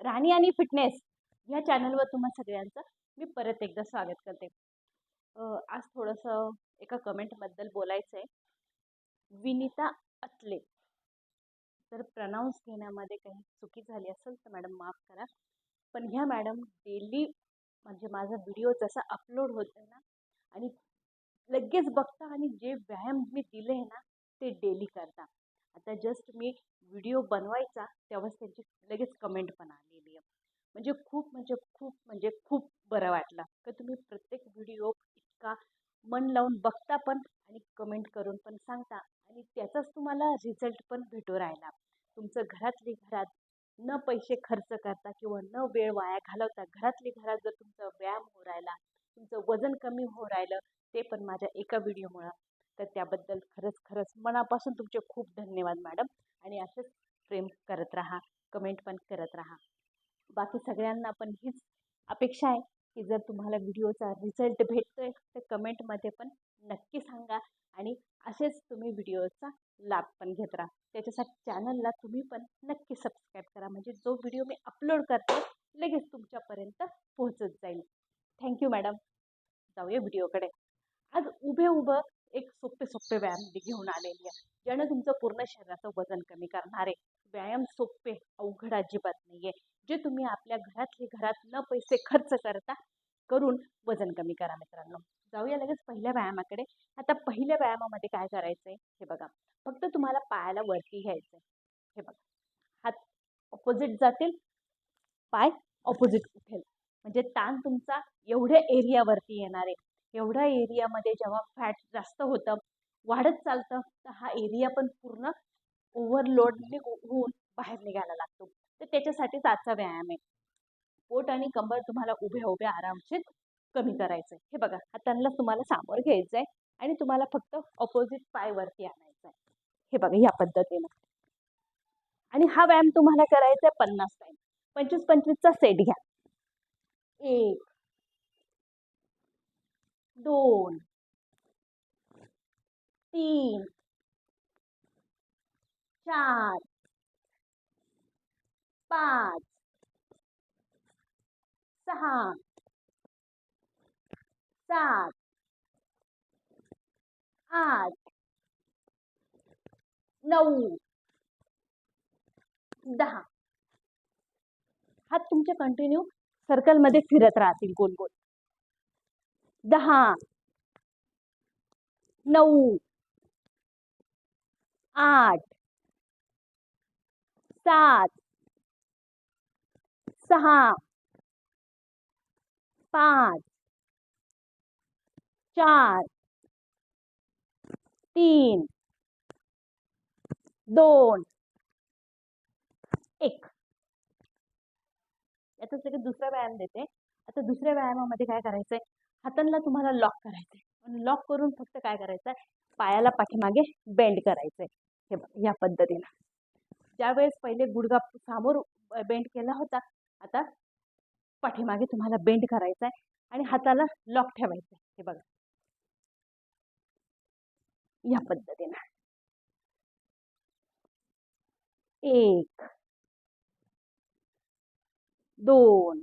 राणी आणि फिटनेस ह्या चॅनलवर तुम्हा सगळ्यांचं मी परत एकदा स्वागत करते. आज थोडंसं एका कमेंटबद्दल बोलायचं आहे विनिता अतले. तर प्रनाऊन्स घेण्यामध्ये काही चुकी झाली असेल तर मॅडम माफ करा. पण ह्या मॅडम डेली म्हणजे माझा व्हिडिओ जसा अपलोड होतो ना आणि लगेच बघता आणि जे व्यायाम मी दिले आहे ना ते डेली करता. आता जस्ट मी व्हिडिओ बनवायचा तेव्हाच त्यांची लगेच कमेंट पण आलेली आहे. म्हणजे खूप म्हणजे खूप म्हणजे खूप बरं वाटलं. का तुम्ही प्रत्येक व्हिडिओ इतका मन लावून बघता पण आणि कमेंट करून पण सांगता. आणि त्याचाच तुम्हाला रिझल्ट पण भेटू राहिला. तुमचं घरातली घरात न पैसे खर्च करता किंवा न वेळ वाया घालवता घरातली घरात जर तुमचा व्यायाम हो राहिला तुमचं वजन कमी हो राहिलं ते पण माझ्या एका व्हिडिओमुळं तर त्याबद्दल खरंच खरंच मनापासून तुमचे खूप धन्यवाद मॅडम. आणि असेच प्रेम करत राहा कमेंट पण करत राहा. बाकी सगळ्यांना पण हीच अपेक्षा आहे की जर तुम्हाला व्हिडिओचा रिझल्ट भेटतो आहे तर कमेंटमध्ये पण नक्की सांगा आणि असेच तुम्ही व्हिडिओचा लाभ पण घेत राहा. त्याच्यासाठी चॅनलला तुम्ही पण नक्की सबस्क्राईब करा. म्हणजे जो व्हिडिओ मी अपलोड करते लगेच तुमच्यापर्यंत पोहोचत जाईल. Thank you madam. जाऊया व्हिडिओकडे आज उभे उभं सोपे सोपे व्यायाम मी घेऊन आलेली आहे. ज्यानं तुमचं पूर्ण शरीराचं वजन कमी करणारे. व्यायाम सोपे अवघड अजिबात नाही आहे जे तुम्ही आपल्या घरातले घरात न पैसे खर्च करता करून वजन कमी करा मित्रांनो. जाऊया लगेच पहिल्या व्यायामाकडे. आता पहिल्या व्यायामामध्ये काय करायचं आहे हे बघा. फक्त तुम्हाला पायाला वरती घ्यायचं आहे हे बघा. हात ऑपोजिट जातील पाय ऑपोजिट उठेल. म्हणजे ताण तुमचा एवढ्या एरियावरती येणार आहे. एवढ्या एरियामध्ये जेव्हा फॅट जास्त होतं वाढत चालतं तर हा एरिया पण पूर्ण ओव्हरलोडने म्हणजे हो, होऊन बाहेर निघायला लागतो. तर त्याच्यासाठीच आजचा व्यायाम आहे. पोट आणि कंबर तुम्हाला उभे उभे आरामशीर कमी करायचं आहे हे बघा हातांना तुम्हाला सामोर घ्यायचं आहे आणि तुम्हाला फक्त ऑपोजिट पायवरती आणायचं आहे हे बघा ह्या पद्धतीनं. आणि हा व्यायाम तुम्हाला करायचा आहे पन्नास टाईम पंचवीस पंचवीसचा सेट घ्या. एक दोन तीन चार पाच सहा सात आठ नऊ दहा. हात तुमचे कंटिन्यू सर्कलमध्ये फिरत राहतील गोल गोल दहा, नऊ, आठ, सात, सहा, पाच, चार, तीन, दोन, एक. दुसरा व्यायाम देते. आता दुसऱ्या व्यायामामध्ये काय करायचंय? हातांना तुम्हाला लॉक करायचंय. आणि लॉक करून फक्त काय करायचंय? पायाला पाठीमागे बेंड करायचंय. हे या पद्धतीनं. ज्यावेळेस पहिले गुडघा समोर बेंड केला होता आता पाठीमागे तुम्हाला बेंड करायचा आहे आणि हाताला लॉक ठेवायचं आहे हे बघा. या पद्धतीनं. एक दोन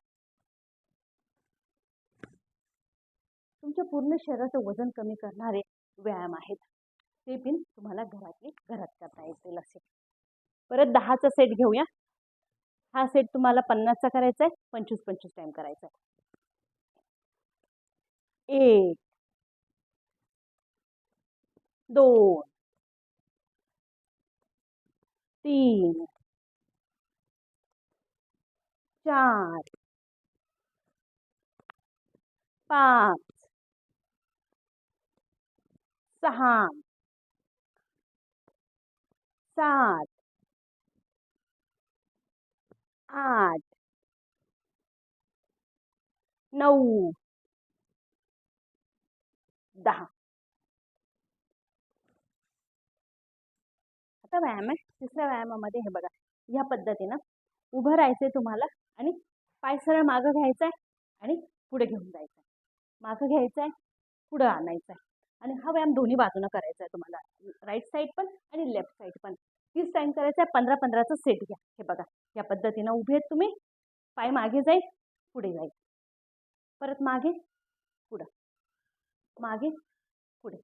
तुमच्या पूर्ण शरीराचं वजन कमी करणारे व्यायाम आहेत. ते पण तुम्हाला घरातले घरात करता येतील असे. परत दहाचा सेट घेऊया. हा सेट तुम्हाला पन्नासचा करायचा आहे पंचवीस पंचवीस टाइम करायचा आहे. एक दोन तीन चार पाच सहा. सात. आठ. नऊ. दहा. आता व्यायाम आहे. तिसऱ्या व्यायामामध्ये हे बघा. ह्या पद्धतीनं उभं राहायचंय तुम्हाला आणि पाय सरळ मागं घ्यायचा आहे आणि पुढे घेऊन जायचं आहे मागं घ्यायचं आहे पुढं आणायचं आहे आणि हा व्यायाम दोन्ही बाजूनं करायचा आहे तुम्हाला. राईट साईड पण आणि लेफ्ट साईड पण. तीस टाईम करायचा आहे पंधरा पंधराचं सेट घ्या. हे बघा या पद्धतीनं उभे आहेत तुम्ही. पाय मागे जाईल पुढे जाईल. परत मागे पुढं. मागे पुढे.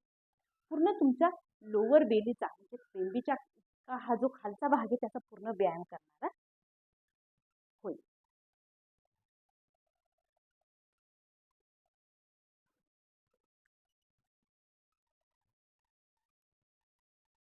पूर्ण तुमच्या लोअर बेलीचा म्हणजे बेंबीच्या का हा जो खालचा भाग आहे त्याचा पूर्ण व्यायाम करणारा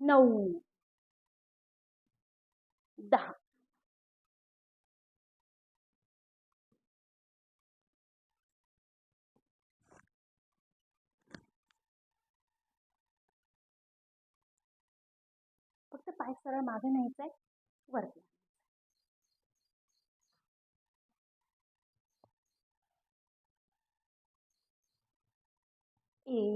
नऊ. दहा. फक्त पाय सरळ मागे न्यायचा आहे वरती एक.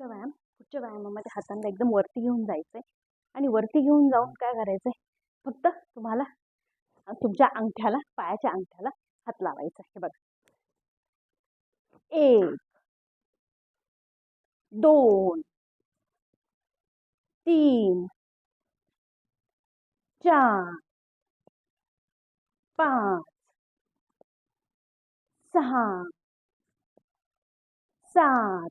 पुढचा व्यायाम पुढच्या व्यायामामध्ये हातांना एकदम वरती घेऊन जायचं आहे आणि वरती घेऊन जाऊन काय करायचं आहे फक्त तुम्हाला तुमच्या अंगठ्याला पायाच्या अंगठ्याला हात लावायचा हे बघा. एक दोन तीन चार पाच सहा सात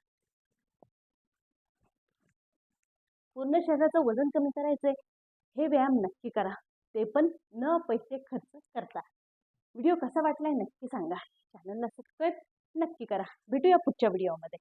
पूर्ण शरीराचं वजन कमी करायचंय हे व्यायाम नक्की करा. ते पण न पैसे खर्च करता. व्हिडिओ कसा वाटलाय नक्की सांगा. चॅनलला सबस्क्राईब नक्की करा. भेटूया पुढच्या व्हिडिओमध्ये.